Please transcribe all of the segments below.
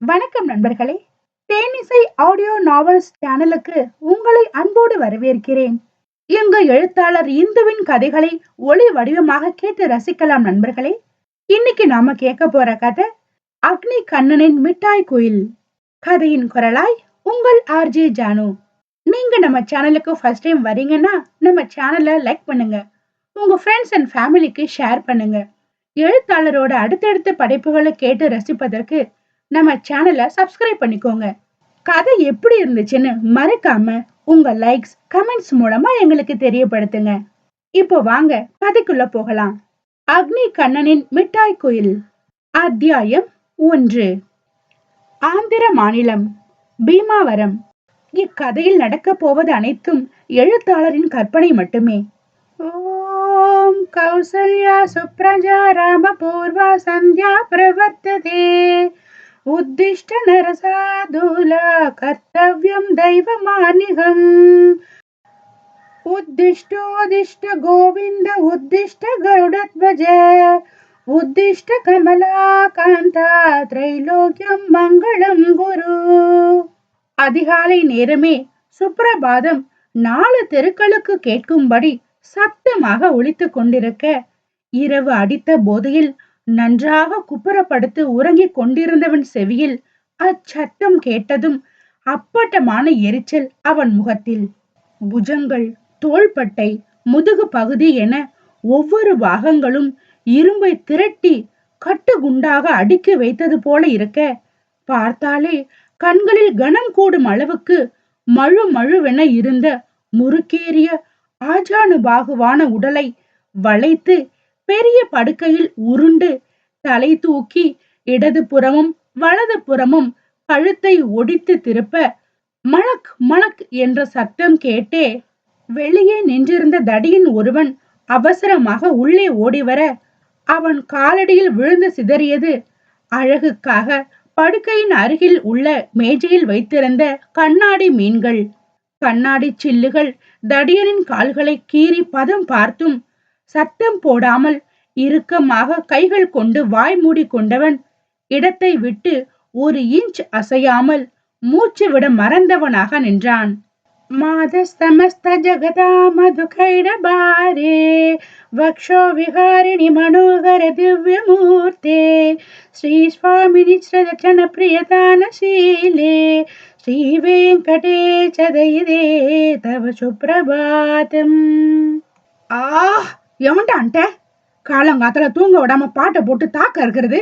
வணக்கம் நண்பர்களே. தேனிசை ஆடியோ நாவல்ஸ் சேனலுக்கு உங்களை அன்போடு வரவேற்கிறேன். எங்க எழுத்தாளர் இந்துவின் கதைகளை ஒளி வடிவமாக கேட்டு ரசிக்கலாம் நண்பர்களே. இன்னைக்கு நாம கேட்க போற கதை அக்னி கண்ணனின் மிட்டாய் கோயில். கதையின் குரலாய் உங்கள் ஆர்ஜே ஜானு. நீங்க நம்ம சேனலுக்கு ஃபர்ஸ்ட் டைம் வரீங்கன்னா நம்ம சேனலை லைக் பண்ணுங்க. உங்க ஃப்ரெண்ட்ஸ் அண்ட் ஃபேமிலிக்கு ஷேர் பண்ணுங்க. எழுத்தாளரோட அடுத்தடுத்த படைப்புகளை கேட்டு ரசிப்பதற்கு நம்ம சேனலை சப்ஸ்கிரைப் பண்ணிக்கோங்க. கதை எப்படி இருந்துச்சுன்னு மறக்காம உங்க லைக்ஸ் கமெண்ட்ஸ் மூலமா எங்களுக்கு தெரியப்படுத்துங்க. இப்போ வாங்க கதைக்குள்ள போகலாம். அக்னி கண்ணனின் மிட்டாய் கோயில். அத்தியாயம் ஒன்று. ஆந்திர மாநிலம் பீமாவரம். இக்கதையில் நடக்க போவது அனைத்தும் எழுத்தாளரின் கற்பனை மட்டுமே. ஓம் கௌசல்யா சுப்ரஜா ராம பூர்வா சந்தியா பிரவர்த்ததே. உத்திஷ்ட நரசாதுலா கர்த்தவியம் தெய்வமானிகம். உத்திஷ்டோதிஷ்ட கோவிந்த உத்திஷ்ட கருடத்வஜ. உத்திஷ்ட கமலாகாந்தா திரைலோக்கியம் மங்களம் குரு. அதிகாலை நேரமே சுப்பிரபாதம் நாலு தெருக்களுக்கு கேட்கும்படி சத்தமாக ஒழித்து கொண்டிருக்க இரவு அடித்த போதையில் நன்றாக குப்புறப்படுத்து உறங்கிக் கொண்டிருந்தவன் செவியில் அச்சத்தம் கேட்டதும் அப்பட்டமான எரிச்சல் அவன் முகத்தில். புஜங்கள் தோள்பட்டை முதுகு பகுதி என ஒவ்வொரு பாகங்களும் இரும்பை திரட்டி கட்டுகுண்டாக அடுக்கி வைத்தது போல இருக்க பார்த்தாலே கண்களில் கனம் கூடும் அளவுக்கு மழு மழுவென இருந்த முறுக்கேறிய ஆஜானு பாகுவான உடலை வளைத்து பெரிய படுக்கையில் உருண்டு தலை தூக்கி இடது புறமும் வலது புறமும் கழுத்தை ஒடித்து திருப்ப மலக் மலக் என்ற சத்தம் கேட்டே வெளியே நின்றிருந்த தடியின் ஒருவன் அவசரமாக உள்ளே ஓடிவர அவன் காலடியில் விழுந்து சிதறியது. அழகுக்காக படுக்கையின் அருகில் உள்ள மேஜையில் வைத்திருந்த கண்ணாடி மீன்கள் கண்ணாடி சில்லுகள் தடியனின் கால்களை கீறி பதம் பார்த்தும் சத்தம் போடாமல் இறுக்கமாக கைகள் கொண்டு வாய் மூடி கொண்டவன் இடத்தை விட்டு ஒரு இன்ச் அசையாமல் மூச்சு விட மறந்தவனாக நின்றான். மாதஸ்தமஸ்த ஜகதா மதுகைட பாரே வக்ஷோ விஹாரிணி மனோகர திவ்யமூர்த்தே ஸ்ரீ சுவாமினி ஸ்ரதச்சன பிரியதான சீலே ஸ்ரீ வெங்கடேச்ச தவ சுப்பிரபாதம் ஆ எவன்டான்ட்ட காலங்காத்துல தூங்க விடாம பாட்டை போட்டு தாக்க இருக்கிறது.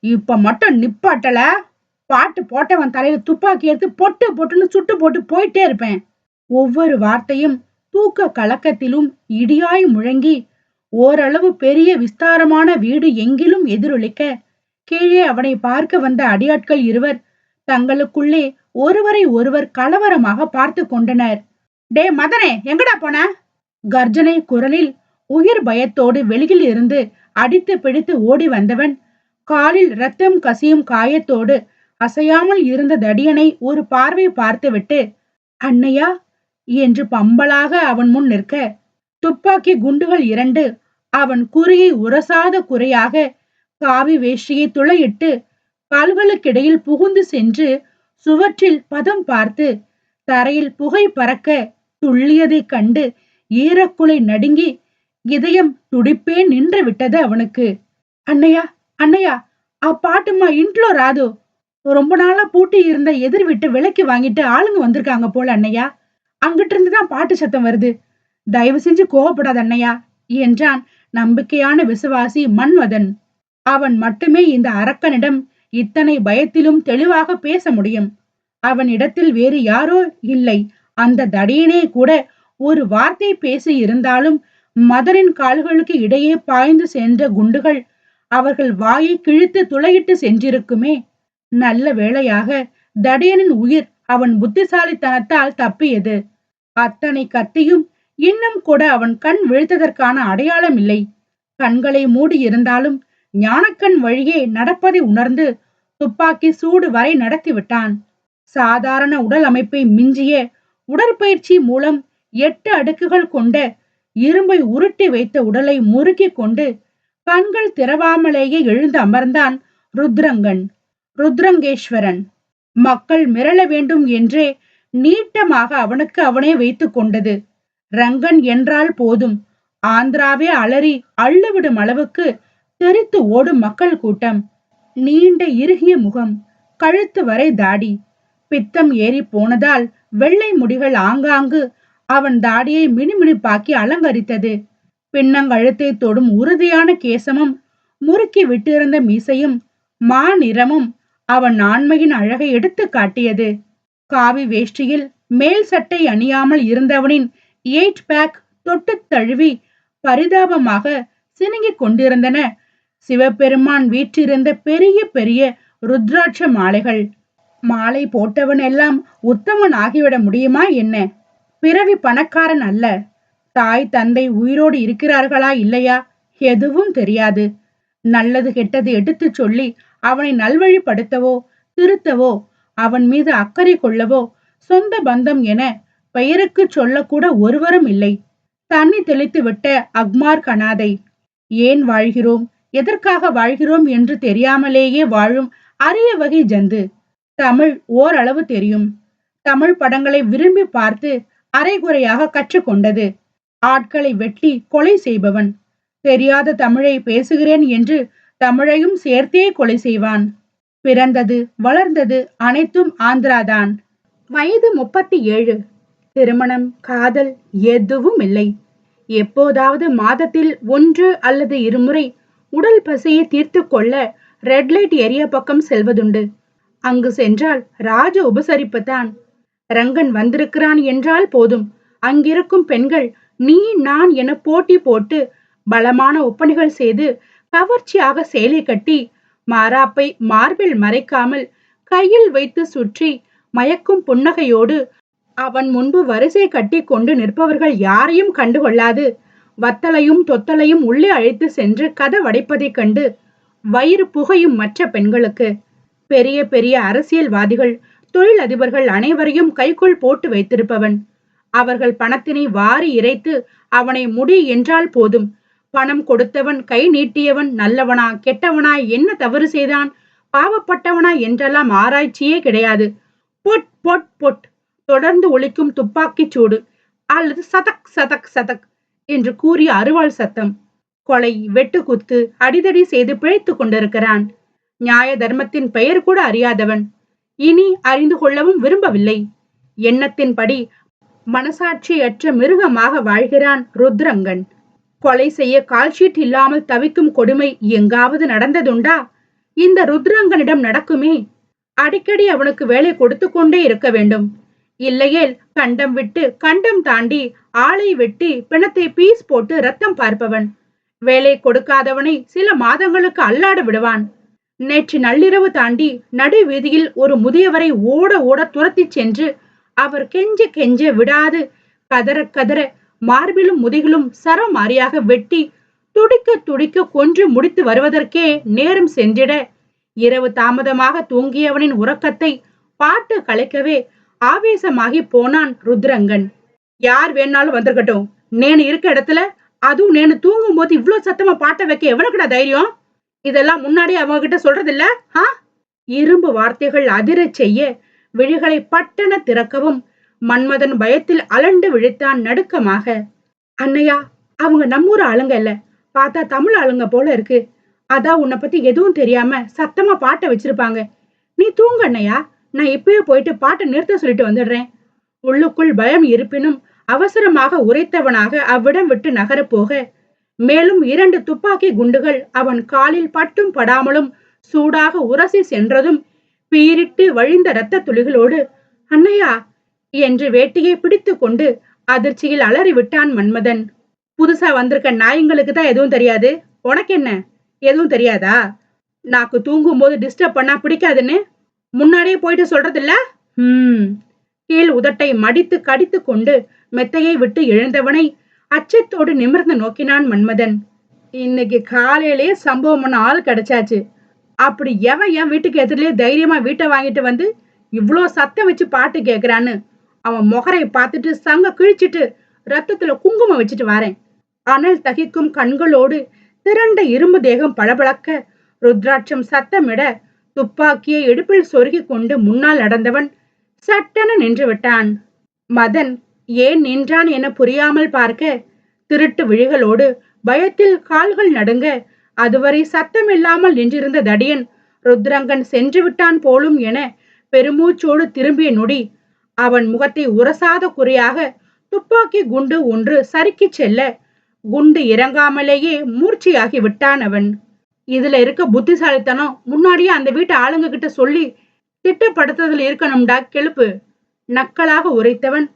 இப்ப மட்டும் நிப்பாட்டல. பாட்டு போட்டவன் தலையில துப்பாக்கி எடுத்து பொட்டு பொட்டுன்னு சுட்டு போட்டு போயிட்டே இருப்பேன். ஒவ்வொரு வார்த்தையும் தூக்க கலக்கத்திலும் இடியாய் முழங்கி ஓரளவு பெரிய விஸ்தாரமான வீடு எங்கிலும் எதிரொலிக்க கீழே அவனை பார்க்க வந்த அடியாட்கள் இருவர் தங்களுக்குள்ளே ஒருவரை ஒருவர் கலவரமாக பார்த்து கொண்டனர். டே மதனே எங்கடா போன? கர்ஜனை குரலில் உயிர் பயத்தோடு வெளியில் இருந்து அடித்து பிடித்து ஓடி வந்தவன் காலில் ரத்தம் கசியும் காயத்தோடு அசையாமல் இருந்த தடியனை ஒரு பார்வை பார்த்துவிட்டு அன்னையா? என்று பம்பலாக அவன் முன் நிற்க துப்பாக்கி குண்டுகள் இரண்டு அவன் குறியை உரசாத குறையாக காவி வேஷ்டியை துளையிட்டு கால்களுக்கிடையில் புகுந்து சென்று சுவற்றில் பதம் பார்த்து தரையில் புகை பறக்க துள்ளியதைக் கண்டு ஈரக்குலை நடுங்கி இதயம் துடிப்பே நின்று விட்டது அவனுக்கு. அண்ணையா அண்ணையா அப்பாட்டுமா இன்ட்லோ ராது. ரொம்ப நாளா பூட்டி இருந்த எதிர் விட்டு விலைக்கு வாங்கிட்டு ஆளுங்க வந்திருக்காங்க போல அண்ணையா அங்கிட்டு இருந்துதான் பாட்டு சத்தம் வருது. தயவு செஞ்சு கோவப்படாத அண்ணையா என்றான் நம்பிக்கையான விசுவாசி மன்மதன். அவன் மட்டுமே இந்த அரக்கனிடம் இத்தனை பயத்திலும் தெளிவாக பேச முடியும். அவன் இடத்தில் வேறு யாரோ இல்லை. அந்த தடியனே கூட ஒரு வார்த்தை பேசி இருந்தாலும் மதரின் கால்களுக்கு இடையே பாய்ந்து சென்ற குண்டுகள் அவர்கள் வாயை கிழித்து துளையிட்டு சென்றிருக்குமே. நல்ல வேளையாக தடியனின் உயிர் அவன் புத்திசாலித்தனத்தால் தப்பியது. அத்தனை கத்தியும் இன்னும் கூட அவன் கண் விழுத்ததற்கான அடையாளம் இல்லை கண்களை மூடி இருந்தாலும் ஞானக்கண் வழியே நடப்பதை உணர்ந்து துப்பாக்கி சூடு வரை நடத்திவிட்டான் சாதாரண உடல் அமைப்பை மிஞ்சிய உடற்பயிற்சி மூலம் எட்டு அடுக்குகள் கொண்ட இரும்பை உருட்டி வைத்த உடலை முறுக்கிக் கொண்டு கண்கள் திறவாமலேயே எழுந்து அமர்ந்தான் ருத்ரங்கன். ருத்ரங்கேஸ்வரன் மக்கள் மிரள வேண்டும் என்றே நீட்டமாக அவனுக்கு அவனே வைத்துக் கொண்டது. ரங்கன் என்றால் போதும். ஆந்திராவே அலறி அள்ளுவிடும் அளவுக்கு தெரித்து ஓடும் மக்கள் கூட்டம். நீண்ட இறுகிய முகம் கழுத்து வரை தாடி. பித்தம் ஏறி போனதால் வெள்ளை முடிகள் ஆங்காங்கு அவன் தாடியை மினுமினுப்பாக்கி அலங்கரித்தது. பின்னங்கழுத்தை தொடும் உறுதியான கேசமும் முறுக்கி விட்டிருந்த மீசையும் மா நிறமும் அவன் ஆண்மையின் அழகை எடுத்து காட்டியது. காவி வேஷ்டியில் மேல் சட்டை அணியாமல் இருந்தவனின் எயிட் பேக் தொட்டு தழுவி பரிதாபமாக சினுங்கிக் கொண்டிருந்தன. சிவபெருமான் வீற்றிருந்த பெரிய பெரிய ருத்ராட்ச மாலைகள். மாலை போட்டவன் எல்லாம் உத்தமன் ஆகிவிட முடியுமா என்ன? பிறவி பணக்காரன் அல்ல. தாய் தந்தை உயிரோடு இருக்கிறார்களா இல்லையா? எதுவும் தெரியாது. நல்லது கெட்டது எடுத்துச் சொல்லி அவனை நல்வழிப்படுத்தவோ திருத்தவோ அவன் மீது அக்கறை கொள்ளவோ சொந்த பந்தம் என பெயருக்கு சொல்லக்கூட ஒருவரும் இல்லை. தண்ணி தெளித்து விட்ட அக்மார் கனாதை ஏன் வாழ்கிறோம்? எதற்காக வாழ்கிறோம் என்று தெரியாமலேயே வாழும் அரிய வகை ஜந்து. தமிழ் ஓரளவு தெரியும். தமிழ் படங்களை விரும்பி பார்த்து அரைகுறையாக கற்றுக்கொண்டது. ஆட்களை வெட்டி கொலை செய்பவன். தெரியாத தமிழை பேசுகிறேன் என்று தமிழையும் சேர்த்தே கொலை செய்வான். பிறந்தது வளர்ந்தது அனைத்தும் ஆந்திராதான். வயது முப்பத்தி ஏழு திருமணம் காதல் எதுவும் இல்லை. எப்போதாவது மாதத்தில் ஒன்று அல்லது இருமுறை உடல் பசியை தீர்த்து கொள்ள ரெட் லைட் ஏரியா பக்கம் செல்வதுண்டு. அங்கு சென்றால் ராஜ உபசரிப்பு தான் ரங்கன் வந்திருக்கிறான் என்றால் போதும். அங்கிருக்கும் பெண்கள் நீ நான் என போட்டி போட்டு பலமான ஒப்பனைகள் செய்து கவர்ச்சியாக சேலை கட்டி மாறாப்பை மார்பில் மறைக்காமல் கையில் வைத்து சுற்றி மயக்கும் புன்னகையோடு அவன் முன்பு வரிசை கட்டி கொண்டு நிற்பவர்கள் யாரையும் கண்டுகொள்ளாது. வத்தலையும் தொத்தலையும் உள்ளே அழைத்து சென்று கதவடைப்பதைக் கண்டு வயிறு புகையும் மற்ற பெண்களுக்கு. பெரிய பெரிய அரசியல்வாதிகள் தொழில் அதிபர்கள் அனைவரையும் கைக்குள் போட்டு வைத்திருப்பவன். அவர்கள் பணத்தினை வாரி இறைத்து அவனை முடி என்றால் போதும். பணம் கொடுத்தவன் கை நீட்டியவன் நல்லவனா கெட்டவனா என்ன தவறு செய்தான்? பாவப்பட்டவனா என்றெல்லாம் ஆராய்ச்சியே கிடையாது. பொட் பொட் பொட். தொடர்ந்து ஒழிக்கும் துப்பாக்கி சூடு. அல்லது சதக் சதக் சதக் என்று கூறிய அருவாள் சத்தம். கொலை வெட்டுக்குத்து அடிதடி செய்து பிழைத்து கொண்டிருக்கிறான். நியாய தர்மத்தின் பெயர் கூட அறியாதவன். இனி அறிந்து கொள்ளவும் விரும்பவில்லை. எண்ணத்தின்படி மனசாட்சியற்ற மிருகமாக வாழ்கிறான் ருத்ரங்கன். கொலை செய்ய கால்ஷீட் இல்லாமல் தவிக்கும் கொடுமை எங்காவது நடந்ததுண்டா? இந்த ருத்ரங்கனிடம் நடக்குமே? அடிக்கடி அவனுக்கு வேலை கொடுத்து கொண்டே இருக்க வேண்டும். இல்லையேல் கண்டம் விட்டு கண்டம் தாண்டி ஆளை வெட்டி பிணத்தை பீஸ் போட்டு ரத்தம் பார்ப்பவன். வேலை கொடுக்காதவனை சில மாதங்களுக்கு அல்லாட விடுவான். நேற்று நள்ளிரவு தாண்டி நடு வீதியில் ஒரு முதியவரை ஓட ஓட துரத்திச் சென்று அவர் கெஞ்ச கெஞ்ச விடாது கதற கதற மார்பிலும் முதுகிலும் சரமாரியாக வெட்டி துடிக்க துடிக்க கொன்று முடித்து வருவதற்கே நேரம் சென்றிட இரவு தாமதமாக தூங்கியவனின் உறக்கத்தை பாட்டு கலைக்கவே ஆவேசமாகி போனான் ருத்ரங்கன். யார் வேணாலும் வந்திருக்கட்டும். நேனு இருக்க இடத்துல அதுவும் நேனு தூங்கும் போது இவ்வளவு சத்தமா பாட்டை வைக்க எவனுக்குடா தைரியம்? இதெல்லாம் முன்னாடி அவங்க கிட்ட சொல்றது இல்ல ஆ? இரும்பு வார்த்தைகள் அதிரச் செய்ய விழிகளை பட்டன திறக்கவும் மன்மதன் பயத்தில் அலண்டு விழித்தான் நடுக்கமாக. அண்ணையா அவங்க நம்மூர் ஆளுங்க இல்ல. பார்த்தா தமிழ் ஆளுங்க போல இருக்கு. அதான் உன்னை பத்தி எதுவும் தெரியாம சத்தமா பாட்டை வச்சிருப்பாங்க. நீ தூங்க அண்ணையா நான் இப்பயே போயிட்டு பாட்டை நிறுத்த சொல்லிட்டு வந்துடுறேன். உள்ளுக்குள் பயம் இருப்பினும் அவசரமாக உரைத்தவனாக அவ்விடம் விட்டு நகரப் போக மேலும் இரண்டு துப்பாக்கி குண்டுகள் அவன் காலில் பட்டும் படாமலும் சூடாக உரசி சென்றதும் பீரிட்டு வழிந்த இரத்த துளிகளோடு அண்ணையா என்று வேட்டியை பிடித்து கொண்டு அதிர்ச்சியில் அலறி விட்டான் மன்மதன். புதுசா வந்திருக்க நாயங்களுக்கு தான் எதுவும் தெரியாது. உனக்கு என்ன எதுவும் தெரியாதா? நாக்கு தூங்கும் போது டிஸ்டர்ப் பண்ணா பிடிக்காதுன்னு? முன்னாடியே போயிட்டு சொல்றதில்ல? ஹம். கீழ் உதட்டை மடித்து கடித்து கொண்டு மெத்தையை விட்டு எழுந்தவனை அச்சத்தோடு நிமிர்ந்து நோக்கினான் மன்மதன். இன்னைக்கு காலையிலேயே சம்பவம் பண்ண ஆள் கிடைச்சாச்சு. அப்படி எவன் என் வீட்டுக்கு எதிரிலே தைரியமா வீட்டை வாங்கிட்டு வந்து இவ்வளோ சத்தம் வச்சு பாட்டு கேட்குறான்னு அவன் முகரை பார்த்துட்டு சங்க கிழிச்சிட்டு ரத்தத்துல குங்குமம் வச்சுட்டு வரேன். அனல் தகிக்கும் கண்களோடு திரண்ட இரும்பு தேகம் பளபளக்க ருத்ராட்சம் சத்தமிட துப்பாக்கியை இடுப்பில் சொருகி கொண்டு முன்னால் நடந்தவன் சட்டென நின்று விட்டான். மதன் ஏன் நின்றான் என புரியாமல் பார்க்க திருட்டு விழிகளோடு பயத்தில் கால்கள் நடுங்க அதுவரை சத்தமில்லாமல் நின்றிருந்த தடியன் ருத்ரங்கன் சென்று விட்டான் போலும் என பெருமூச்சோடு திரும்பிய நொடி அவன் முகத்தை உரசாத குறையாக துப்பாக்கி குண்டு ஒன்று சறுக்கிச் செல்ல குண்டு இறங்காமலேயே மூர்ச்சியாகி விட்டான் அவன். இதுல இருக்க புத்திசாலித்தனம் முன்னாடியே அந்த வீட்டு ஆளுங்க கிட்ட சொல்லி திட்டப்படுத்துதல் இருக்கணும்டா கெழுப்பு நக்கலாக உரைத்தவன்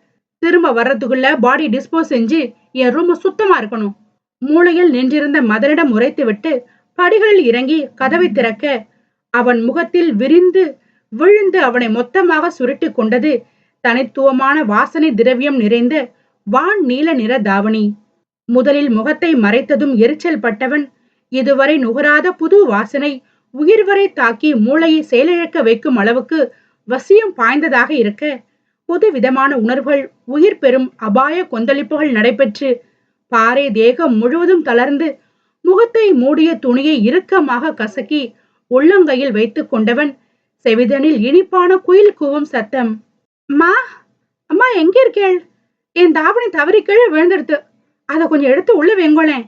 திரும்ப வர்றதுக்குள்ள பாடி டிஸ்போஸ் செஞ்சு என் ரூம் சுத்தமா இருக்கணும். மூளையில் நின்றிருந்த மதனிடம் உரைத்துவிட்டு படிகளில் இறங்கி கதவை திறக்க அவன் முகத்தில் விரிந்து விழுந்து அவனை மொத்தமாக சுருட்டி கொண்டது தனித்துவமான வாசனை திரவியம் நிறைந்த வான் நீல நிற தாவணி. முதலில் முகத்தை மறைத்ததும் எரிச்சல் பட்டவன் இதுவரை நுகராத புது வாசனை உயிர் வரை தாக்கி மூளையை செயலிழக்க வைக்கும் அளவுக்கு வசியம் பாய்ந்ததாக இருக்க புது விதமான உணர்வுகள் உயிர் பெறும் அபாய கொந்தளிப்புகள் நடைபெற்று பாறை தேகம் முழுவதும் தளர்ந்து முகத்தை மூடிய துணியை இறுக்கமாக கசக்கி உள்ளங்கையில் வைத்துக் கொண்டவன் செவிதனில் இனிப்பான குயில் கூவும் சத்தம் அம்மா அம்மா எங்க இருக்கேள்? என் தாவணி தவறி கீழே விழுந்துடுத்து. அதை கொஞ்சம் எடுத்து உள்ள வெங்கோளேன்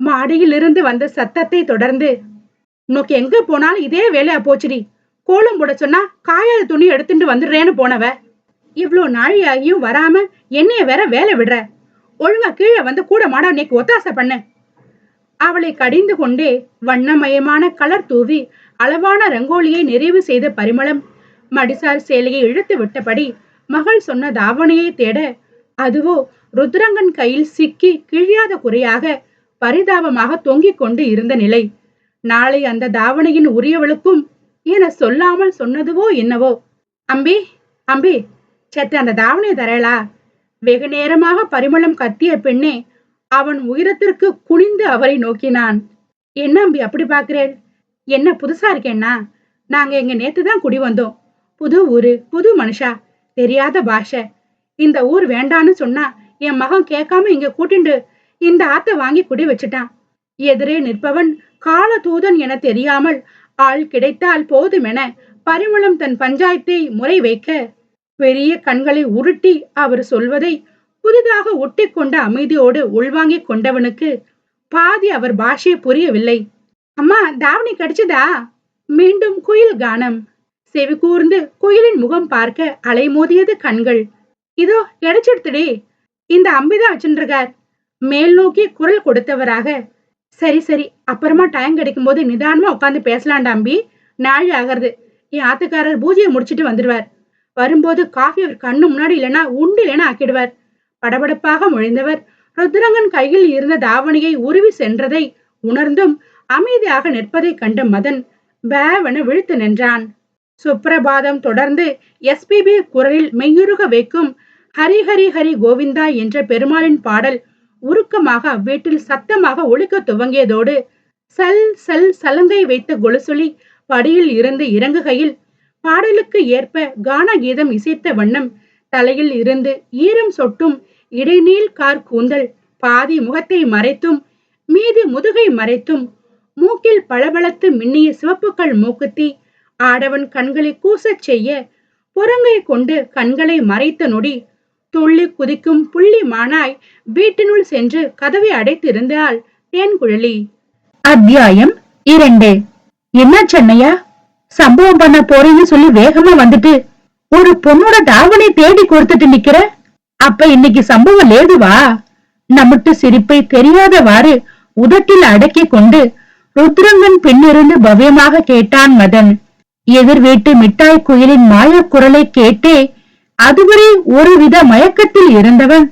மாடியிலிருந்து வந்த சத்தத்தை தொடர்ந்து உனக்கு எங்க போனாலும் இதே வேலையா போச்சுடி. கோலம் போட சொன்னா காயாத துணி எடுத்துட்டு வந்துடுறேன்னு போனவ. இவ்ளோ நாழியாகியும் வராம என்னைய வேற வேலை விடுற? ஒழுங்கா கீழே வந்து கூட மாட நீக்கு ஒத்தாசை பண்ணு. அவளை கடிந்து கொண்டே வண்ணமயமான கலர் தூவி அளவான ரங்கோலியை நிறைவு செய்த பரிமளம் மடிசார் சேலையை இழுத்து விட்டபடி மகள் சொன்ன தாவணையை தேட அதுவோ ருத்ரங்கன் கையில் சிக்கி கிழியாத குறையாக பரிதாபமாக தொங்கிக் கொண்டு இருந்த நிலை. நாளை அந்த தாவணையின் உரியவளுக்கும் என சொல்லாமல் சொன்னதுவோ என்னவோ? அம்பி அம்பி. செத்த அந்த தாவணியை தரலா வெகு நேரமாக பரிமளம் கத்திய பெண்ணே அவன் உயரத்திற்கு குனிந்து அவரை நோக்கினான். என்ன அம்பி அப்படி பாக்குறேன் என்ன புதுசா இருக்கேன்னா? நாங்க எங்க நேத்து தான் குடி வந்தோம். புது ஊரு புது மனுஷா தெரியாத பாஷை. இந்த ஊர் வேண்டான்னு சொன்னா என் மகன் கேட்காம இங்க கூட்டிண்டு இந்த ஆத்த வாங்கி குடி வச்சுட்டான். எதிரே நிற்பவன் கால தூதன் என தெரியாமல் ஆள் கிடைத்தால் போதுமென பரிமளம் தன் பஞ்சாயத்தை முறை வைக்க பெரிய கண்களை உருட்டி அவர் சொல்வதை புதிதாக ஒட்டிக்கொண்ட அமைதியோடு உள்வாங்கிக் கொண்டவனுக்கு பாதி அவர் பாஷை புரியவில்லை. அம்மா தாவணி கடிச்சதா? மீண்டும் குயில் கானம். செவி கூர்ந்து குயிலின் முகம் பார்க்க அலைமோதியது கண்கள். இதோ கிடைச்சிடுத்துடே இந்த அம்பிதா வச்சுருக்கார் மேல் நோக்கி குரல் கொடுத்தவராக சரி சரி அப்புறமா டைம் கிடைக்கும் போது நிதானமா உட்காந்து பேசலாண்டா அம்பி. நாழி ஆகிறது. என் ஆத்துக்காரர் பூஜையை முடிச்சிட்டு வந்துடுவார். வரும்போது காஃபி அவர் கண்ணு முன்னாடி இல்லைன்னா உண்டு இல்லைன்னா ஆக்கிடுவார். படபடப்பாக முழிந்தவர் ருத்ரங்கன் கையில் இருந்த தாவணியை உருவி சென்றதை உணர்ந்தும் அமைதியாக நிற்பதைக் கண்ட மதன் பேவென விழுத்து நின்றான். சுப்பிரபாதம் தொடர்ந்து எஸ்பிபி குரலில் மெய்யுருக வைக்கும் ஹரி ஹரி ஹரி கோவிந்தா என்ற பெருமாளின் பாடல் உருக்கமாக அவ்வீட்டில் சத்தமாக ஒழிக்க துவங்கியதோடு சல் சல் சலங்கை வைத்த கொலுசொலி படியில் இருந்து இறங்குகையில் பாடலுக்கு ஏற்ப கான கீதம் இசைத்த வண்ணம் தலையில் இருந்து ஈரம் சொட்டும் இடைநீள் கார் கூந்தல் பாதி முகத்தை மறைத்தும் மீதி முதுகை மறைத்தும் மூக்கில் பளபளத்து மின்னிய சிவப்புக்கள் மூக்குத்தி ஆடவன் கண்களை கூசச் செய்ய புறங்கை கொண்டு கண்களை மறைத்த நொடி துள்ளி குதிக்கும் புள்ளி மானாய் வீட்டினுள் சென்று கதவை அடைத்திருந்தாள் தேன்குழலி அத்தியாயம் இரண்டு. என்ன சென்னையா? சம்பவம் பண்ண போறேன்னு சொல்லி வேகமா வந்துட்டு ஒரு பொண்ணோட தாவணை தேடி கொடுத்துட்டு நிக்கிற? அப்ப இன்னைக்கு சம்பவம் லேதுவா நம்மட்டு சிரிப்பை தெரியாதவாறு உதட்டில் அடக்கிக் கொண்டு ருத்ரங்கன் பின்னிருந்து பவ்யமாக கேட்டான் மதன். எதிர் வீட்டு மிட்டாய் குயிலின் மாயக் குரலை கேட்டே அதுவரை ஒருவித மயக்கத்தில் இருந்தவன்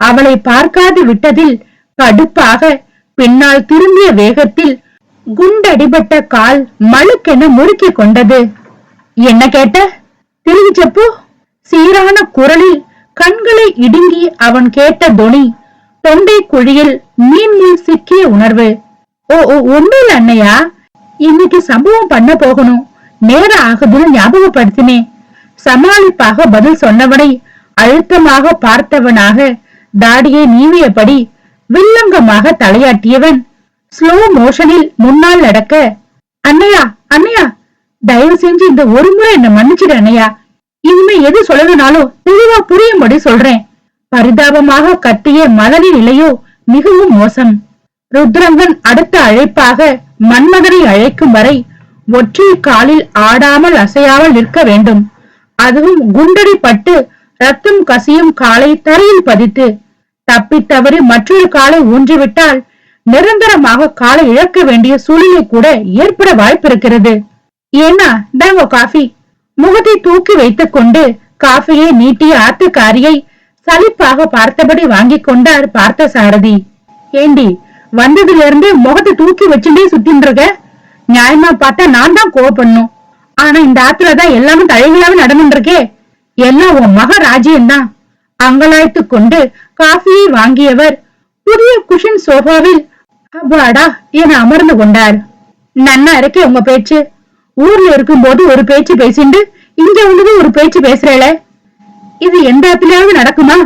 அவளை பார்க்காது விட்டதில் கடுப்பாக பின்னால் திரும்பிய வேகத்தில் குண்டடிபட்ட கால் மழுக்கென முறுக்கி கொண்டது. என்ன கேட்ட? திரும்பி செப்பு. சீரான குரலில் கண்களை இடுங்கி அவன் கேட்ட துணி தொண்டை குழியில் மீன் சிக்கிய உணர்வு. ஓ ஓ ஒண்ணும் அண்ணையா இன்னைக்கு சம்பவம் பண்ண போகணும். நேரம் ஆகுதுன்னு ஞாபகப்படுத்தினேன் சமாளிப்பாக பதில் சொன்னவனை அழுத்தமாக பார்த்தவனாக தாடியை நீவியபடி வில்லங்கமாக தலையாட்டியவன் ஸ்லோ மோஷனில் முன்னால் நடக்க அண்ணையா அண்ணையா தயவு செஞ்சு இந்த ஒரு முறை என்ன மன்னிச்சிடு அண்ணையா இனிமே எது சொல்லணும்னாலும் தெளிவா புரியும்படி சொல்றேன். பரிதாபமாக கத்திய மலரின் நிலையோ மிகவும் மோசம். ருத்ரங்கன் அடுத்த அழைப்பாக மன்மதனை அழைக்கும் வரை ஒற்றை காலில் ஆடாமல் அசையாமல் நிற்க வேண்டும். அதுவும் குண்டடி பட்டு ரத்தம் கசியும் காலை தரையில் பதித்து தப்பித் தவறி மற்றொரு காலை ஊன்றிவிட்டால் நிரந்தரமாக காலை இழக்க வேண்டிய சூழ்நிலை கூட ஏற்பட வாய்ப்பிருக்கிறது. ஏன்னா தாங்க காஃபி. முகத்தை தூக்கி வைத்துக் கொண்டு காஃபியை நீட்டிய ஆத்துக்காரியை சலிப்பாக பார்த்தபடி வாங்கிக் கொண்டார் பார்த்த சாரதி ஏண்டி வந்ததுல இருந்து முகத்தை தூக்கி வச்சுட்டே சுத்தின்னு இருக்க நியாயமா பார்த்தா நான் தான் கோவப்படணும். ஆனா இந்த ஆத்துலதான் எல்லாமே தழைகளாவே நடந்துட்டு இருக்கே எல்லாம் உன் மக ராஜ்யம் தான் அங்கலாய்த்து கொண்டு காஃபியை வாங்கியவர் புதிய குஷன் சோஃபாவில் அப்பாடா என அமர்ந்து கொண்டார். நன்னா இருக்கே உங்க பேச்சு. ஊர்ல இருக்கும்போது ஒரு பேச்சு பேசிண்டு இங்க வந்து ஒரு பேச்சு பேசுறேல இது எந்த இடத்துலயாவது நடக்குமா?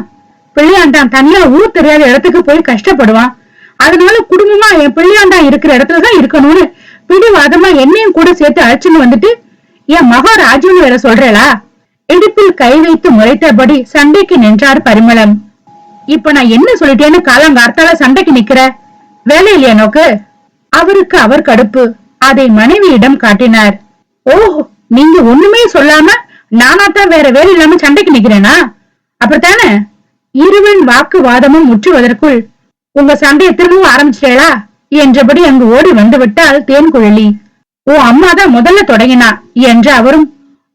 பிள்ளையாண்டான் தனியா ஊர் தெரியாத இடத்துக்கு போய் கஷ்டப்படுவான். அதனால குடும்பமா என் பிள்ளையாண்டான் இருக்கிற இடத்துலதான் இருக்கணும்னு பிடிவாதமா என்னையும் கூட சேர்த்து அழைச்சுன்னு வந்துட்டு என் மகா ராஜுன்னு வேற சொல்றேளா? இடுப்பில் கை வைத்து முறைத்தபடி சண்டைக்கு நின்றார் பரிமளம். இப்ப நான் என்ன சொல்லிட்டேன்னு காலங்கார்த்தால சண்டைக்கு நிக்கிற? வேலை இல்லையா நோக்கு அவருக்கு அவர் கடுப்பு. அதை மனைவியிடம் காட்டினார். ஓஹோ நீங்க ஒண்ணுமே சொல்லாம நானாத்தான் வேற வேலை இல்லாம சண்டைக்கு நிக்கிறேனா? அப்படித்தானே? இருவன் வாக்குவாதமும் முற்றுவதற்குள் உங்க சண்டையை திரும்பவும் ஆரம்பிச்சிட்டேளா? என்றபடி அங்கு ஓடி வந்து விட்டால் தேன்குழலி. உன் அம்மா தான் முதல்ல தொடங்கினா என்று அவரும்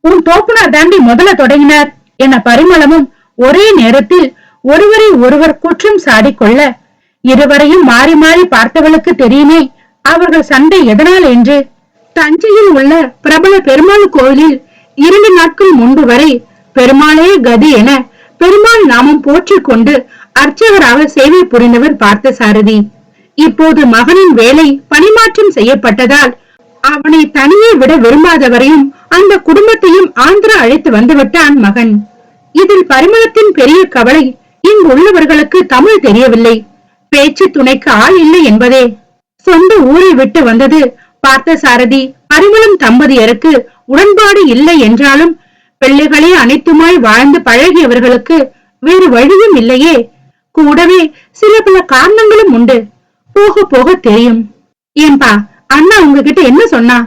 உன் தோப்புனார் தாண்டி முதல்ல தொடங்கினார் என பரிமளமும் ஒரே நேரத்தில் ஒருவரை ஒருவர் குற்றம் சாடிக்கொள்ள இருவரையும் மாறி மாறி பார்த்தவளுக்கு தெரியுமே. அவர்கள் சண்டை எதனால் என்று? தஞ்சையில் உள்ள பிரபல பெருமாள் கோயிலில் இரண்டு நாட்கள் முன்பு வரை பெருமாளே கதி என பெருமாள் நாமம் போற்றிக் கொண்டு அர்ச்சகராக சேவை புரிந்தவர் பார்த்த சாரதி இப்போது மகனின் வேலை பணிமாற்றம் செய்யப்பட்டதால் அவனை தனியே விட விரும்பாதவரையும் அந்த குடும்பத்தையும் ஆந்திரா அழைத்து வந்துவிட்டான் மகன். இதில் பரிமளத்தின் பெரிய கவலை இங்கு உள்ளவர்களுக்கு தமிழ் தெரியவில்லை. பேச்சு துணைக்கு ஆள் இல்லை என்பதே. சொந்த ஊரை விட்டு வந்தது பார்த்த சாரதி பரிமளம் தம்பதியருக்கு உடன்பாடு இல்லை என்றாலும் பிள்ளைகளே அனைத்துமாய் வாழ்ந்து பழகியவர்களுக்கு வேறு வழியும் இல்லையே. கூடவே சில பல காரணங்களும் உண்டு. போக போக தெரியும். ஏன்பா அண்ணா உங்ககிட்ட என்ன சொன்னா?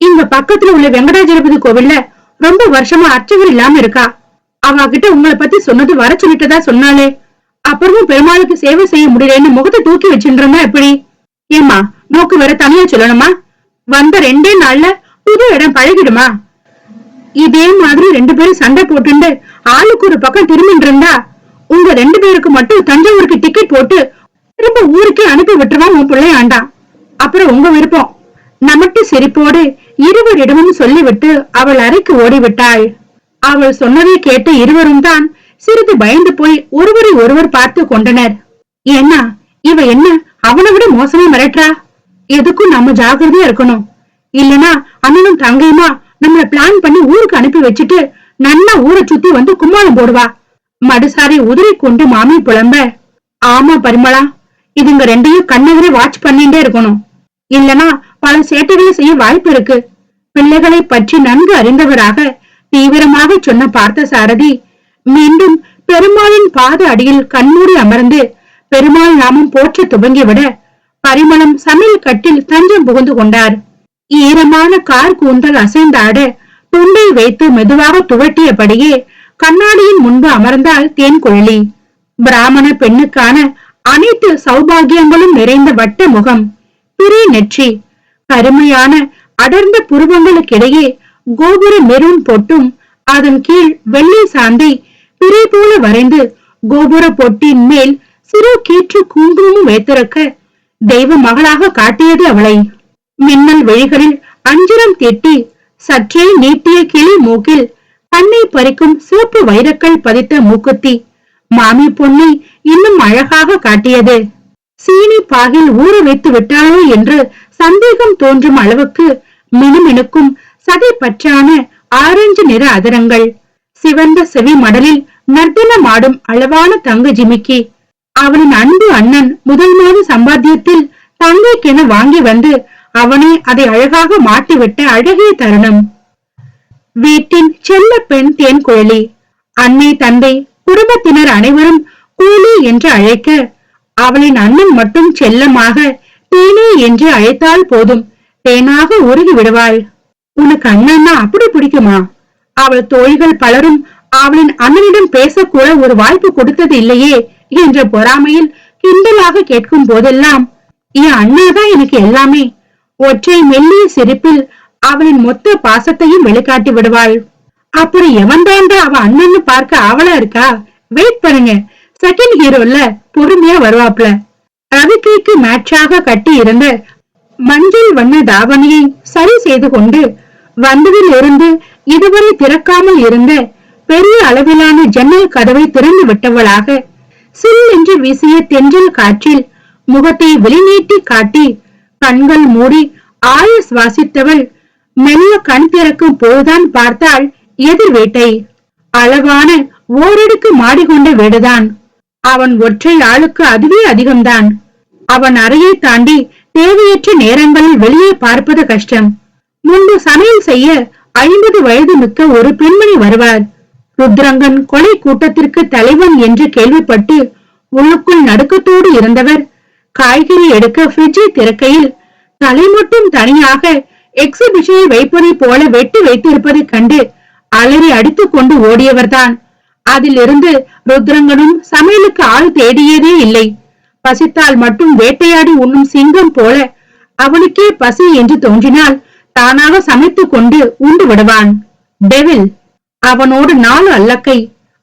இங்க பக்கத்துல உள்ள வெங்கடாஜலபதி கோவில்ல ரொம்ப வருஷமா அர்ச்சகர் இல்லாம இருக்கா? அவ கிட்ட உங்களை பத்தி சொன்னது வர சொல்லிட்டதா சொன்னாலே அப்புறமும் பெருமாளுக்கு சேவை செய்ய முடியலன்னு முகத்தை தூக்கி வச்சுன்றா எப்படி? ஏமா நோக்கு வேற தனியா சொல்லணுமா? வந்த ரெண்டே நாள்ல புது இடம் பழகிடுமா? இதே மாதிரி ரெண்டு பேரும் சண்டை போட்டுண்டு ஆளுக்கு ஒரு பக்கம் திரும்பிட்டு இருந்தா உங்க ரெண்டு பேருக்கு மட்டும் தஞ்சாவூருக்கு டிக்கெட் போட்டு திரும்ப ஊருக்கே அனுப்பி விட்டுருவான் உன் பிள்ளை ஆண்டான் அப்புறம் உங்க விருப்பம். நமட்டு சிரிப்போடு இருவரிடமும் சொல்லிவிட்டு அவள் அறைக்கு ஓடிவிட்டாள். அவள் சொன்னதை கேட்ட இருவரும் தான் சிறிது பயந்து போய் ஒருவரை ஒருவர் பார்த்து கொண்டனர். ஏன்னா இவ என்ன அவனை விட மோசமா மிரட்டுறா? எதுக்கும் நம்ம ஜாகிரதையா இருக்கணும். இல்லனா அண்ணனும் தங்கையுமா நம்மள பிளான் பண்ணி ஊருக்கு அனுப்பி வச்சுட்டு நன்னா ஊரை சுத்தி வந்து கும்மாளம் போடுவா? மடுசாரை உதிரை கொண்டு மாமி புலம்ப ஆமா பரிமளா இதுங்க ரெண்டையும் கண்ணெதிரே வாட்ச் பண்ணிட்டே இருக்கணும். இல்லனா பல சேட்டைகளை செய்ய வாய்ப்பு இருக்கு. பிள்ளைகளை பற்றி நன்கு அறிந்தவராக தீவிரமாக சொன்ன பார்த்த சாரதி மீண்டும் பெருமாளின் பாத அடியில் கண்மூடி அமர்ந்து பெருமாள் நாமம் போற்ற துவங்கிவிட பரிமளம் சமையல் கட்டில் தஞ்சம் புகுந்து கொண்டார். ஈரமான கார் கூந்தல் அசைந்தாட துண்டை வைத்து மெதுவாக துவட்டியபடியே கண்ணாடியின் முன்பு அமர்ந்தாள் தேன்குழலி. பிராமண பெண்ணுக்கான அனைத்து சௌபாகியங்களும் நிறைந்த வட்ட முகம் பிரி நெற்றி கருமையான அடர்ந்த புருவங்களுக்கிடையே கோபுர மெரூன் பொட்டும் அதன் கீழ் வெள்ளை சாந்தை பிறை போல வரைந்து கோபுர பொட்டின் மேல் சிறு கீற்று குங்குமமும் வைத்திருக்க தெய்வ மகளாக காட்டியது அவளை. மின்னல் வழிகளில் அஞ்சுரம் திட்டி சற்றே நீட்டிய கிளி மூக்கில் கண்ணை பறிக்கும் சிவப்பு வைரக்கல் பதித்த மூக்குத்தி மாமி பொண்ணை இன்னும் அழகாக காட்டியது. சீனி பாகில் ஊற வைத்து விட்டாளோ என்று சந்தேகம் தோன்றும் அளவுக்கு மினுமினுக்கும் சதை பற்றான ஆரஞ்சு நிற அதரங்கள். சிவந்த செவி மடலில் நர்த்தனமாடும் அளவான தங்க ஜிமிக்கி. அவனின் அன்பு அண்ணன் முதல் மாத சம்பாத்தியத்தில் தங்கைக்கென வாங்கி வந்து அவனே அதை அழகாக மாட்டிவிட்ட அழகிய தருணம். வீட்டின் செல்ல பெண் தேன் குழலி அன்னை தந்தை குடும்பத்தினர் அனைவரும் கூலி என்று அழைக்க அவளின் அண்ணன் மட்டும் செல்லமாக தேனே என்று அழைத்தால் போதும் தேனாக உருகி விடுவாள். உனக்கு அண்ணன்னா அப்படி பிடிக்குமா? அவள் தோழிகள் பலரும் அவளின் அண்ணனிடம் பேசக்கூட ஒரு வாய்ப்பு கொடுத்தது இல்லையே என்ற பொறாமையில் கிண்டலாக கேட்கும் போதெல்லாம் என் அண்ணாதான் எனக்கு எல்லாமே. ஒற்றை மெல்லிய சிரிப்பில் அவளின் மொத்த பாசத்தையும் வெளிக்காட்டி விடுவாள். அப்புறம் எவன் தாண்டா அவ அண்ணன்னு பார்க்க ஆவலா இருக்கா? வெயிட் பண்ணுங்க. செகண்ட் ஹீரோல பொறுமையா வருவாப்ல. ரவிக்கைக்கு மேட்சாக கட்டி இருந்த மஞ்சள் வண்ண தாவணியை சரி செய்து கொண்டு வந்ததில் இருந்து இதுவரை திறக்காமல் இருந்த பெரிய அளவிலான ஜன்னல் கதவை திறந்து விட்டவளாக சில் என்று வீசிய தென்றல் காற்றில் முகத்தை வெளிநீட்டி காட்டி கண்கள் மூடி ஆய சுவாசித்தவள் மெல்ல கண் திறக்கும் போதுதான் பார்த்தாள் எதிர் வீட்டை. அழகான ஓரடுக்கு மாடிக்கொண்ட வீடுதான். அவன் ஒற்றை ஆளுக்கு அதுவே அதிகம்தான். அவன் அறையை தாண்டி தேவையற்ற நேரங்களில் வெளியே பார்ப்பது கஷ்டம். முன்பு சமையல் செய்ய ஐம்பது வயது மிக்க ஒரு பெண்மணி வருவார் ருத்ரங்கன் கொலை கூட்டத்திற்கு தலைவன் என்று கேள்விப்பட்டு உள்ளுக்குள் நடுக்கத்தோடு இருந்தவர். காய்கறி எடுக்க ஃப்ரிட்ஜை திறக்கையில் தலை மட்டும் தனியாக எக்ஸிபிஷனை வைப்பதை போல வெட்டி வைத்திருப்பதை கண்டு அலறி அடித்துக் கொண்டு ஓடியவர்தான். அதிலிருந்து ருத்ரங்கனும் சமையலுக்கு ஆள் தேடியதே இல்லை. பசித்தால் மட்டும் வேட்டையாடி உண்ணும் சிங்கம் போல அவனுக்கே பசி என்று தோன்றினால் தானாக சமைத்துக் கொண்டு உண்டு விடுவான். டெவில் அவனோடு நாலு அல்லக்கை.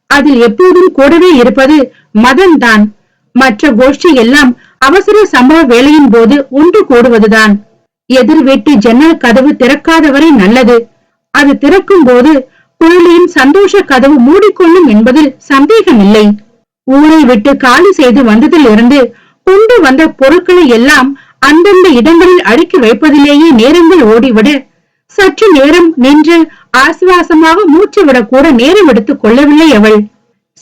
அதில் எப்போதும் கூடவே இருப்பது மதன் தான் மற்ற கோஷ்டி எல்லாம் அவசர சம்பவ வேலையின் போது ஒன்று கூடுவதுதான். எதிர் வீட்டு ஜன்னல் கதவு திறக்காதவரை நல்லது. அது திறக்கும் போது குழலியின் சந்தோஷ கதவு மூடிக்கொள்ளும் என்பதில் சந்தேகமில்லை. ஊரை விட்டு காலி செய்து வந்ததில் இருந்து கொண்டு வந்த பொருட்களை எல்லாம் அந்தந்த இடங்களில் அடுக்கி வைப்பதிலேயே நேரங்கள் ஓடிவிட சற்று நேரம் நின்று ஆசுவாசமாக மூச்சு விடக்கூட நேரம் எடுத்துக் கொள்ளவில்லை அவள்.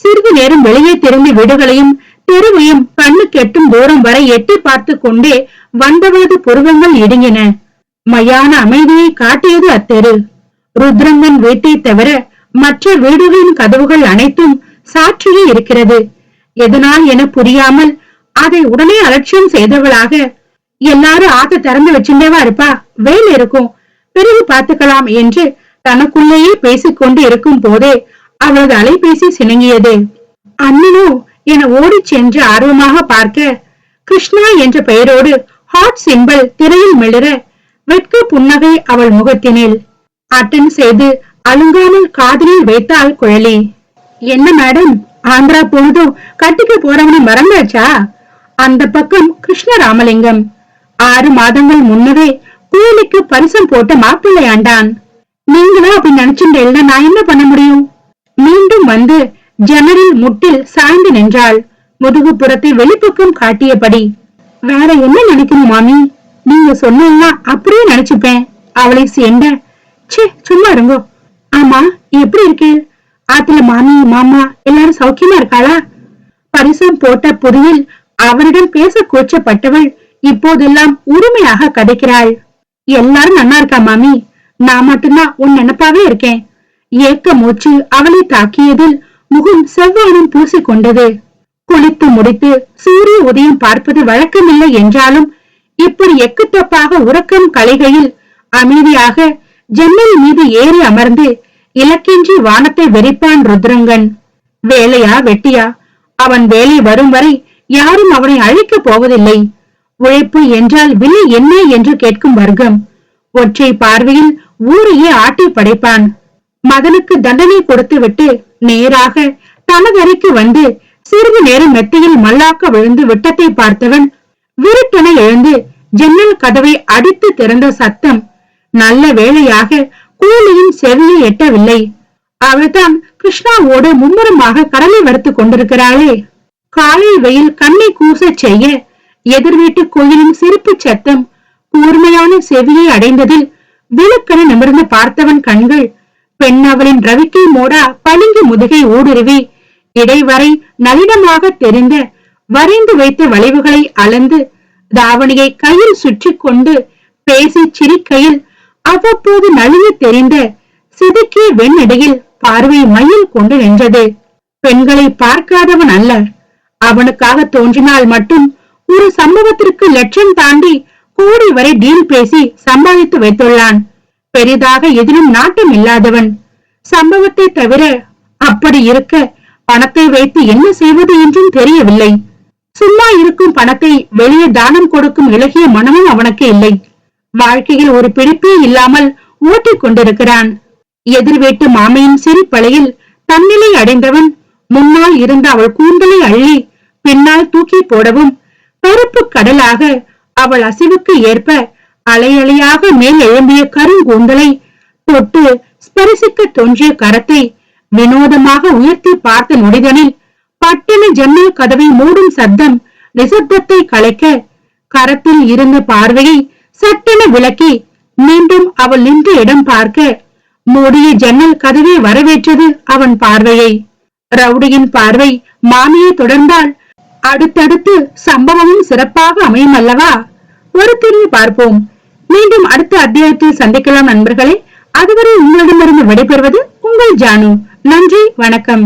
சிறிது நேரம் வெளியே திரும்பி வீடுகளையும் தெருவையும் கண்ணு கெட்டும் தூரம் வரை எட்டி பார்த்து கொண்டே வந்தவளது புருவங்கள் இடுங்கின. மயான அமைதியை காட்டியது அத்தெரு. ருத்ரங்கன் வீட்டை தவிர மற்ற வீடுகளின் கதவுகள் அனைத்தும் சாட்சியே இருக்கிறது. எதனால் என புரியாமல் அதை உடனே அலட்சியம் செய்தவளாக எல்லாரும் ஆத்த திறந்து வச்சுட்டேவா இருப்பா? வெயில் இருக்கும். பிறகு பார்த்துக்கலாம் என்று தனக்குள்ளேயே பேசிக்கொண்டு இருக்கும் போதே அவளது அலைபேசி சிணங்கியது அண்ணனோ என ஓடிச் சென்று ஆர்வமாக பார்க்க கிருஷ்ணா என்ற பெயரோடு ஹாட் சிம்பிள் திரையில் மிளற வெட்க புன்னகை அவள் முகத்தினில். அட்டன் செய்து அலுங்காமல் காதலில் வைத்தாள் குழலி. என்ன மேடம் ஆந்திரா பொழுதும் கட்டிக்க போறவனை மறந்தாச்சா? அந்த பக்கம் கிருஷ்ண ராமலிங்கம் ஆறு மாதங்கள் முன்னவே கூலிக்கு பரிசம் போட்ட மாப்பிள்ளை ஆண்டான் நீங்களும் அப்படி நினைச்சுட்டேன்னா நான் என்ன பண்ண முடியும்? மீண்டும் வந்து ஜன்னலில் முட்டில் சாய்ந்து நின்றாள். முதுகுப்புறத்தை வெளிப்பக்கம் காட்டியபடி வேற என்ன நினைக்கணும் மாமி? நீங்க சொன்னா அப்படியே நினைச்சுப்பேன். அவளை சேர்ந்த ச்சே சும்மா இருங்கோ. ஆமா எப்படி இருக்கு? ஆத்துல மாமி மாமா எல்லாரும் சௌக்கியமா இருக்காளா? பரிசம் போட்ட புதியில் அவரிடம் பேச கூச்சப்பட்டவள் இப்போதெல்லாம் உரிமையாக கதைக்கிறாள். எல்லாரும் நல்லா இருக்கா மாமி? நான் மட்டும்தான் உன் நினப்பாவே இருக்கேன். ஏக்க மூச்சு அவளை தாக்கியதில் முகம் செவ்வானம் பூசிக்கொண்டது. குளித்து முடித்து சூரிய உதயம் பார்ப்பது வழக்கமில்லை என்றாலும் இப்படி எக்குத்தப்பாக உறக்கம் கலைகையில் அமைதியாக ஜன்னல் மீது ஏறி அமர்ந்து இலக்கின்றி வானத்தை வெறிப்பான் ருத்ரங்கன். வேலையா வெட்டியா? அவன் வேலை வரும் வரை யாரும் அவனை அழிக்கப் போவதில்லை. உழைப்பு என்றால் விலை என்ன என்று கேட்கும் வர்க்கம். ஒற்றை பார்வையில் ஊரையே ஆட்டி படைப்பான். மகனுக்கு தண்டனை கொடுத்துவிட்டு நேராக தனதரைக்கு வந்து சிறிது நேரம் மெத்தையில் மல்லாக்க விழுந்து விட்டத்தை பார்த்தவன் விருட்டென எழுந்து ஜன்னல் கதவை அடித்து திறந்த சத்தம் நல்ல வேளையாக கூலியின் செவியை எட்டவில்லை. அவள்தான் கிருஷ்ணாவோடு மும்முரமாக கடலை வறுத்துக் கொண்டிருக்கிறாளே. காலை வெயில் கண்ணை கூச செய்ய எதிர் வீட்டு கோயிலின் சிரிப்பு சத்தம் கூர்மையான செவியை அடைந்ததில் விழுக்கென நிமிர்ந்து பார்த்தவன் கண்கள் பெண் அவளின் ரவிக்கை மூடா பளிங்கு முதுகை ஊடுருவி இடைவரை நளினமாக தெரிந்த வரைந்து வைத்த வளைவுகளை அளந்து தாவணியை கையில் சுற்றி கொண்டு பேசி சிரிக்கையில் அவ்வப்போது நழுவி தெரிந்த சிதுக்கிய வெண்ணிடையில் பார்வை மையில் கொண்டு நின்றது. பெண்களை பார்க்காதவன் அல்ல. அவனுக்காக தோன்றினால் மட்டும் ஒரு சம்பவத்திற்கு லட்சம் தாண்டி கோடி வரை டீல் பேசி சம்பாதித்து வைத்துள்ளான். பெரிதாக எதிலும் நாட்டம் இல்லாதவன். சம்பவத்தை தவிர அப்படி இருக்க பணத்தை வைத்து என்ன செய்வது என்றும் தெரியவில்லை. சும்மா இருக்கும் பணத்தை வெளியே தானம் கொடுக்கும் இலகிய மனமும் அவனுக்கு இல்லை. வாழ்க்கையில் ஒரு பிடிப்பே இல்லாமல் ஓட்டிக் கொண்டிருக்கிறான். எதிர் வீட்டு மாமையின் சிரிப்பலையில் தன்னிலை அடைந்தவன் முன்னால் இருந்த அவள் கூந்தலை அள்ளி பின்னால் தூக்கி போடவும் கருப்பு கடலாக அவள் அசைவுக்கு ஏற்ப அலையலையாக மேல் எழும்பிய கருங்கூந்தலை தொட்டு ஸ்பரிசிக்க தோன்றிய கரத்தை வினோதமாக உயர்த்தி பார்த்த நொடிதனில் பட்டண ஜன்னல் கதவை மூடும் சத்தம் நிசப்தத்தை கலைக்க கரத்தில் இருந்த பார்வையை சட்டென விளக்கி மீண்டும் அவள் நின்ற இடம் பார்க்க மூடிய ஜன்னல் கதவை வரவேற்றது அவன் பார்வையை. ரவுடியின் பார்வை மாமியை தொடர்ந்தால் அடுத்தடுத்து சம்பவமும் சிறப்பாக அமையும் அல்லவா ஒரு திரும்பி பார்ப்போம். மீண்டும் அடுத்த அத்தியாயத்தில் சந்திக்கலாம் நண்பர்களே. அதுவரை உங்களிடமிருந்து விடைபெறுவது உங்கள் ஜானு. நன்றி வணக்கம்.